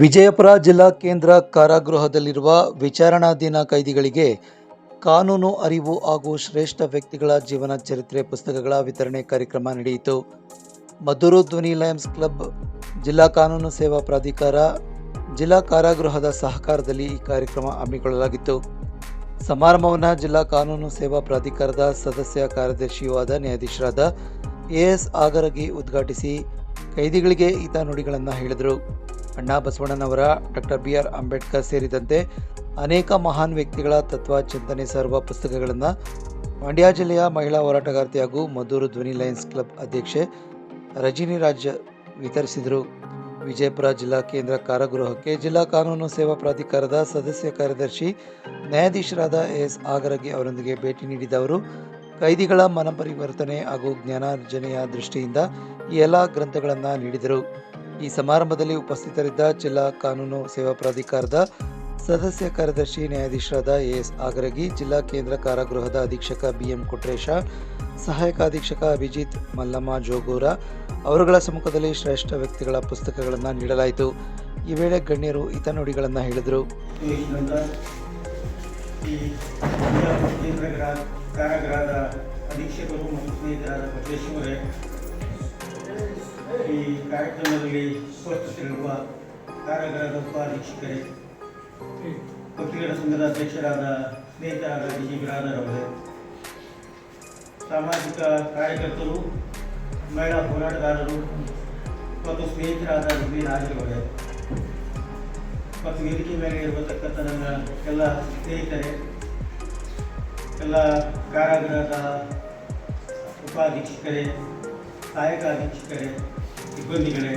ವಿಜಯಪುರ ಜಿಲ್ಲಾ ಕೇಂದ್ರ ಕಾರಾಗೃಹದಲ್ಲಿರುವ ವಿಚಾರಣಾಧೀನ ಕೈದಿಗಳಿಗೆ ಕಾನೂನು ಅರಿವು ಹಾಗೂ ಶ್ರೇಷ್ಠ ವ್ಯಕ್ತಿಗಳ ಜೀವನ ಚರಿತ್ರೆ ಪುಸ್ತಕಗಳ ವಿತರಣೆ ಕಾರ್ಯಕ್ರಮ ನಡೆಯಿತು. ಮಧುರು ಧ್ವನಿ ಲಯನ್ಸ್ ಕ್ಲಬ್ ಜಿಲ್ಲಾ ಕಾನೂನು ಸೇವಾ ಪ್ರಾಧಿಕಾರ ಜಿಲ್ಲಾ ಕಾರಾಗೃಹದ ಸಹಕಾರದಲ್ಲಿ ಈ ಕಾರ್ಯಕ್ರಮ ಹಮ್ಮಿಕೊಳ್ಳಲಾಗಿತ್ತು. ಸಮಾರಂಭವನ್ನು ಜಿಲ್ಲಾ ಕಾನೂನು ಸೇವಾ ಪ್ರಾಧಿಕಾರದ ಸದಸ್ಯ ಕಾರ್ಯದರ್ಶಿಯೂ ಆದ ನ್ಯಾಯಾಧೀಶರಾದ ಎಸ್ ಆಗರಗಿ ಉದ್ಘಾಟಿಸಿ ಕೈದಿಗಳಿಗೆ ಈತ ನುಡಿಗಳನ್ನು ಹೇಳಿದರು. ಅಣ್ಣಾ ಬಸವಣ್ಣನವರ, ಡಾಕ್ಟರ್ ಬಿ ಆರ್ ಅಂಬೇಡ್ಕರ್ ಸೇರಿದಂತೆ ಅನೇಕ ಮಹಾನ್ ವ್ಯಕ್ತಿಗಳ ತತ್ವ, ಚಿಂತನೆ, ಸಾರುವ ಪುಸ್ತಕಗಳನ್ನು ಮಂಡ್ಯ ಜಿಲ್ಲೆಯ ಮಹಿಳಾ ಹೋರಾಟಗಾರ್ತಿ ಹಾಗೂ ಮದ್ದೂರು ಧ್ವನಿ ಲಯನ್ಸ್ ಕ್ಲಬ್ ಅಧ್ಯಕ್ಷೆ ರಜಿನಿ ರಾಜ್ ವಿತರಿಸಿದರು. ವಿಜಯಪುರ ಜಿಲ್ಲಾ ಕೇಂದ್ರ ಕಾರಾಗೃಹಕ್ಕೆ ಜಿಲ್ಲಾ ಕಾನೂನು ಸೇವಾ ಪ್ರಾಧಿಕಾರದ ಸದಸ್ಯ ಕಾರ್ಯದರ್ಶಿ ನ್ಯಾಯಾಧೀಶರಾದ ಎಸ್. ಆಗರಗಿ ಅವರೊಂದಿಗೆ ಭೇಟಿ ನೀಡಿದ ಅವರು, ಕೈದಿಗಳ ಮನಪರಿವರ್ತನೆ ಹಾಗೂ ಜ್ಞಾನಾರ್ಜನೆಯ ದೃಷ್ಟಿಯಿಂದ ಈ ಎಲ್ಲ ಗ್ರಂಥಗಳನ್ನು ನೀಡಿದರು. ಈ ಸಮಾರಂಭದಲ್ಲಿ ಉಪಸ್ಥಿತರಿದ್ದ ಜಿಲ್ಲಾ ಕಾನೂನು ಸೇವಾ ಪ್ರಾಧಿಕಾರದ ಸದಸ್ಯ ಕಾರ್ಯದರ್ಶಿ ನ್ಯಾಯಾಧೀಶರಾದ ಎಎಸ್ ಆಗರಗಿ, ಜಿಲ್ಲಾ ಕೇಂದ್ರ ಕಾರಾಗೃಹದ ಅಧೀಕ್ಷಕ ಬಿಎಂ ಕೊಟ್ರೇಶ, ಸಹಾಯಕ ಅಧೀಕ್ಷಕ ಅಭಿಜಿತ್ ಮಲ್ಲಮ್ಮ ಜೋಗೂರ ಅವರುಗಳ ಸಮ್ಮುಖದಲ್ಲಿ ಶ್ರೇಷ್ಠ ವ್ಯಕ್ತಿಗಳ ಪುಸ್ತಕಗಳನ್ನು ನೀಡಲಾಯಿತು. ಈ ವೇಳೆ ಗಣ್ಯರು ಹಿತನುಡಿಗಳನ್ನು ಹೇಳಿದರು. ಅಧೀಕ್ಷಕರು ಮತ್ತು ಸ್ನೇಹಿತರಾದ ಈ ಕಾರ್ಯಕ್ರಮದಲ್ಲಿ ಉಪಸ್ಥಿತರಿರುವ ಕಾರಾಗೃಹದ ಉಪಾಧೀಕ್ಷಕರೇ ವಕೀಲರ ಸಂಘದ ಅಧ್ಯಕ್ಷರಾದ ಸ್ನೇಹಿತರಾದ ಡಿ ಜಿ ಬಿರಾದರ್ ಅವರೇ, ಸಾಮಾಜಿಕ ಕಾರ್ಯಕರ್ತರು, ಮಹಿಳಾ ಹೋರಾಟಗಾರರು ಮತ್ತು ಸ್ನೇಹಿತರಾದ ಡಿ ರಾಜರವರೇ ಮತ್ತು ವೇದಿಕೆ ಮೇಲೆ ಇರತಕ್ಕಂಥ ನನ್ನ ಎಲ್ಲ ಸ್ನೇಹಿತರೆ, ಎಲ್ಲ ಕಾರಾಗೃಹದ ಉಪಾಧೀಕ್ಷಕರೇ ಸಹಾಯಕ ಅಧೀಕ್ಷಕರೇ ಸಿಬ್ಬಂದಿಗಳೇ,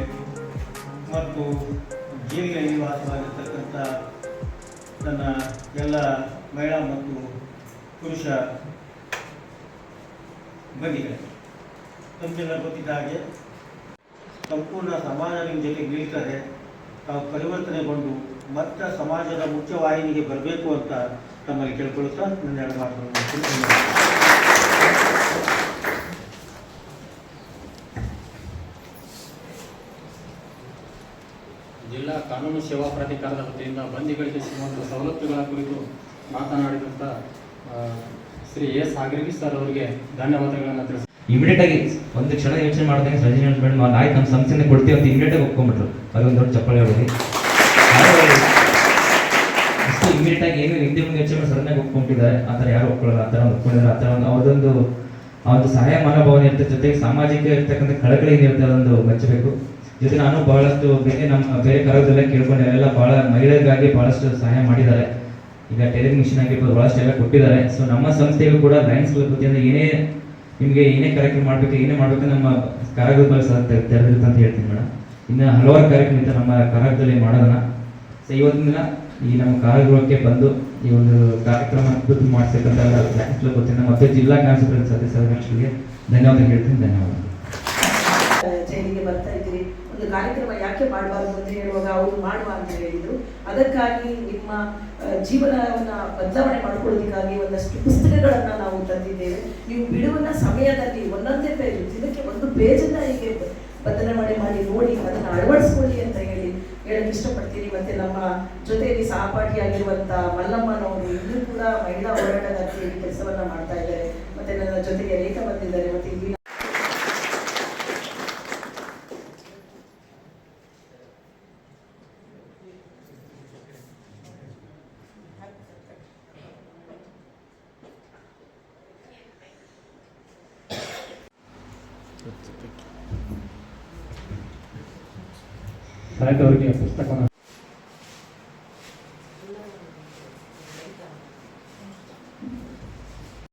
ಮತ್ತು ಜೈಲಿನಲ್ಲಿ ವಾಸವಾಗಿರ್ತಕ್ಕಂಥ ನನ್ನ ಎಲ್ಲ ಮಹಿಳಾ ಮತ್ತು ಪುರುಷ ಬಂದಿಗಳೇ ತಮಗೆಲ್ಲ ಗೊತ್ತಿದ್ದ ಹಾಗೆ ಸಂಪೂರ್ಣ ಸಮಾಜ ನಿಮ್ಮ ಜೊತೆ ಬೀಳ್ತಾರೆ ತಾವು ಪರಿವರ್ತನೆಗೊಂಡು ಮತ್ತೆ ಸಮಾಜದ ಮುಖ್ಯವಾಹಿನಿಗೆ ಬರಬೇಕು ಅಂತ ತಮ್ಮಲ್ಲಿ ಕೇಳ್ಕೊಳ್ತಾ ನನ್ನ ಎರಡು ಮಾತುಗಳನ್ನು ಮುಗಿಸ್ತೀನಿ. ಧನ್ಯವಾದ. ಜಿಲ್ಲಾ ಕಾನೂನು ಸೇವಾ ಪ್ರಾಧಿಕಾರದ ವತಿಯಿಂದ ಬಂದಿಗಳಿಗೆ ಸಿಗುವಂಥ ಸವಲತ್ತುಗಳ ಕುರಿತು ಮಾತನಾಡಿದಂಥ ಶ್ರೀ ಎಸ್ ಆಗ್ರಿಗಿ ಸರ್ ಅವರಿಗೆ ಧನ್ಯವಾದಗಳನ್ನು ತಿಳಿಸಿ ಇಮಿಡಿಯೇಟ್ ಆಗಿ ಒಂದು ಕ್ಷಣ ಯೋಚನೆ ಮಾಡ್ದಂಗೆ ಸಜೆಷನ್ ಮೇಡಮ್ ಆಯ್ತು ನಮ್ಮ ಸಂಸ್ಥೆನ ಕೊಡ್ತೀವಿ ಅಂತ ಇಮಿಡಿಯೇಟ್ ಆಗಿ ಒಪ್ಕೊಂಡ್ಬಿಟ್ರು. ಅದೊಂದು ದೊಡ್ಡ ಚಪ್ಪಳೆ ಹೇಳಿ ಅಷ್ಟು ಇಮಿಡಿಯೇಟ್ ಆಗಿ ಏನು ಹಿಂದೆ ಮುಂದೆ ಯೋಚನೆ ಮಾಡಿ ಸಡನ್ನಾಗಿ ಒಪ್ಕೊಂಡಿದ್ದಾರೆ ಆ ಥರ ಯಾರು ಒಪ್ಕೊಳ್ಳಲ್ಲ, ಆ ಥರ ಒಪ್ಕೊಂಡಿದ್ದಾರೆ. ಆ ಥರ ಒಂದು ಅವ್ರದೊಂದು ಆ ಒಂದು ಸಹಾಯ ಮನೋಭಾವನೆ ಇರ್ತದೆ. ಜೊತೆಗೆ ಸಾಮಾಜಿಕ ಇರ್ತಕ್ಕಂಥ ಕಳಕಳಿ ಏನಿರುತ್ತೆ ಅದೊಂದು ಮೆಚ್ಚಬೇಕು. ಜೊತೆ ನಾನು ಬಹಳಷ್ಟು ಬೇರೆ ನಮ್ಮ ಬೇರೆ ಕರಗದಲ್ಲೇ ಕೇಳ್ಕೊಂಡು ಅಲ್ಲೆಲ್ಲ ಬಹಳ ಮಹಿಳೆಯರಿಗಾಗಿ ಬಹಳಷ್ಟು ಸಹಾಯ ಮಾಡಿದ್ದಾರೆ. ಈಗ ಟೈಲರಿಂಗ್ ಮಿಷನ್ ಆಗಿರ್ಬೋದು, ಬಹಳಷ್ಟು ಎಲ್ಲ ಕೊಟ್ಟಿದ್ದಾರೆ. ಸೊ ನಮ್ಮ ಸಂಸ್ಥೆಗೂ ಕೂಡ ಲಯನ್ಸ್ ಕ್ಲಬ್ ವತಿಯಿಂದ ಏನೇ ನಿಮಗೆ ಏನೇ ಕಾರ್ಯಕ್ರಮ ಮಾಡಬೇಕು, ಏನೇ ಮಾಡಬೇಕು ನಮ್ಮ ಕಾರಾಗೃಹ ಮೇಲೆ ಸಹ ತೆರೆ- ತೆರೆದಿರುತ್ತೆ ಅಂತ ಹೇಳ್ತೀನಿ ಮೇಡಮ್ ಇನ್ನು ಹಲವಾರು ಕಾರ್ಯಕ್ರಮ ಇತ್ತು ನಮ್ಮ ಕಾರ್ಯದಲ್ಲಿ ಮಾಡೋದನ್ನ. ಸೊ ಇವತ್ತಿನ ದಿನ ಈ ನಮ್ಮ ಕಾರಾಗೃಹಕ್ಕೆ ಬಂದು ಈ ಒಂದು ಕಾರ್ಯಕ್ರಮ ಅದ್ಭುತ ಮಾಡಿಸ್ತಕ್ಕಂಥ ಲಯನ್ಸ್ ಕ್ಲಬ್ ವತಿಯಿಂದ ಮತ್ತು ಜಿಲ್ಲಾ ಕಾನ್ಸಿಪಲ್ ಸದಸ್ಯರಿಗೆ ಧನ್ಯವಾದ ಹೇಳ್ತೀನಿ. ಧನ್ಯವಾದ ಜೈಲಿಗೆ ಬರ್ತಾ ಇದ್ದೀರಿ, ಒಂದು ಕಾರ್ಯಕ್ರಮ ಯಾಕೆ ಮಾಡಬಾರ್ದು ಅಂತ ಹೇಳುವಾಗ ಅವರು ಮಾಡುವ ಅಂತ ಹೇಳಿದ್ರು. ಅದಕ್ಕಾಗಿ ನಿಮ್ಮ ಜೀವನವನ್ನು ಬದಲಾವಣೆ ಮಾಡ್ಕೊಳ್ಳೋದಕ್ಕಾಗಿ ಒಂದಷ್ಟು ಪುಸ್ತಕಗಳನ್ನು ನಾವು ತಂದಿದ್ದೇವೆ. ನೀವು ಬಿಡುವಿನ ಸಮಯದಲ್ಲಿ ಒಂದೊಂದೇ ಪೇಜ್, ದಿನಕ್ಕೆ ಒಂದು ಪೇಜನ್ನ ಹೀಗೆ ಬದಲಾವಣೆ ಮಾಡಿ ನೋಡಿ, ಅದನ್ನು ಅಳವಡಿಸ್ಕೊಳ್ಳಿ ಅಂತ ಹೇಳಿ ಹೇಳಕ್ಕೆ ಇಷ್ಟಪಡ್ತೀನಿ. ಮತ್ತೆ ನಮ್ಮ ಜೊತೆಯಲ್ಲಿ ಸಹಪಾಠಿಯಾಗಿರುವಂಥ ಮಲ್ಲಮ್ಮನವರು ಇಲ್ಲೂ ಕೂಡ ಮಹಿಳಾ ಹೋರಾಟಗಾರ್ತಿಯಲ್ಲಿ ಕೆಲಸವನ್ನ ಮಾಡ್ತಾ ಇದ್ದಾರೆ. ಮತ್ತೆ ನನ್ನ ಜೊತೆಗೆ ರೇಖಾ ಬಂದಿದ್ದಾರೆ. ಮತ್ತೆ ಇಲ್ಲಿ ಸಾಹಿತ್ಯ ಅವರಿಗೆ ಪುಸ್ತಕವನ್ನು